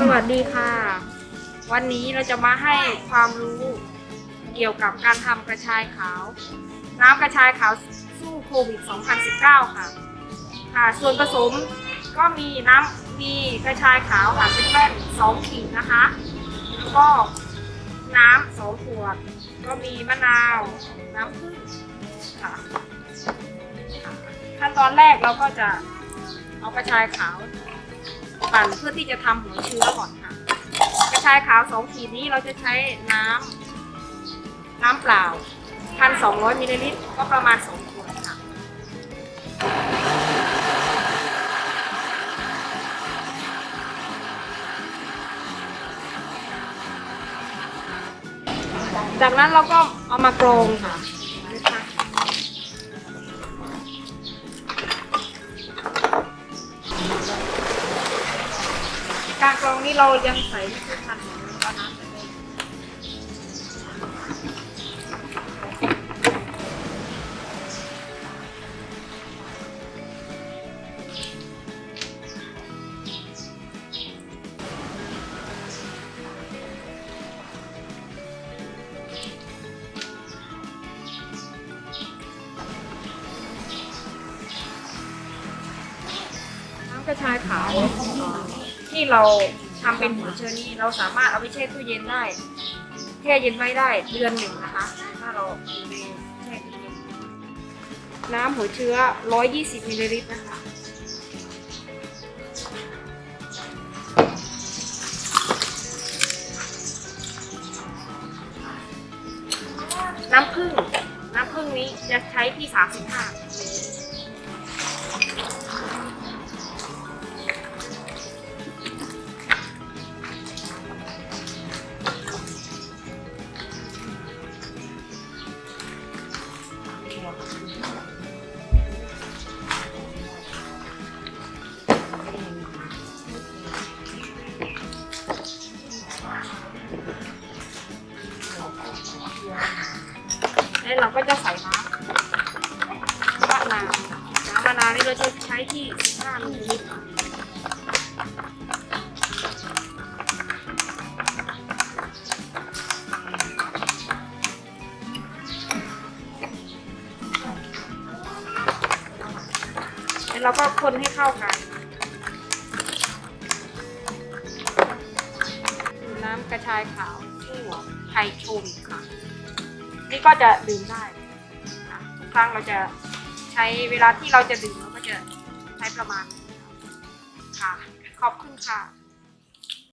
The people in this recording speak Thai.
สวัสดีค่ะ วันนี้เราจะมาให้ความรู้เกี่ยวกับการทำกระชายขาว น้ำกระชายขาวสู้โควิด 2019 ค่ะ ค่ะ ส่วนผสมก็มีน้ำมีกระชายขาวหั่นเป็นแว่น2ขีดนะคะ แล้วก็น้ำสองขวด ก็มีมะนาว น้ำผึ้งค่ะค่ะขั้นตอนแรกเราก็จะเอากระชายขาว ปั่นเพื่อที่จะทำหัวเชื้อก่อนค่ะกระชายขาวสองขีดนี้เราจะใช้น้ำน้ำเปล่าพันสองร้อยมิลลิลิตรก็ประมาณสองขวดค่ะจากนั้นเราก็เอามากรองค่ะนะคะ การกรองนี้เรายังใส่ไม่คือทันของเราน้ำไปเลยน้ำกระชายขาว ที่เราทำเป็นหัวเชื้อนี้เราสามารถเอาไปแช่ตู้เย็นได้แช่เย็นไว้ได้เดือนหนึ่งนะคะ ถ้าเราอยู่ในแช่ตู้เย็นน้ำหัวเชื้อ 120มิลลิลิตรนะคะน้ำผึ้งน้ำผึ้งนี้จะใช้ที่ 35 แล้วเราก็จะใส่น้ำมะนาวน้ำมะนาวนี่เราจะใช้ที่15มิลลิลิตรแล้วเราก็คนให้เข้ากันน้ำกระชายขาวสู้ไทยโชมค่ะ นี่ก็จะดื่มได้ค่ะทุกครั้งเราจะใช้เวลาที่เราจะดื่มเราก็จะใช้ประมาณค่ะขอบคุณค่ะ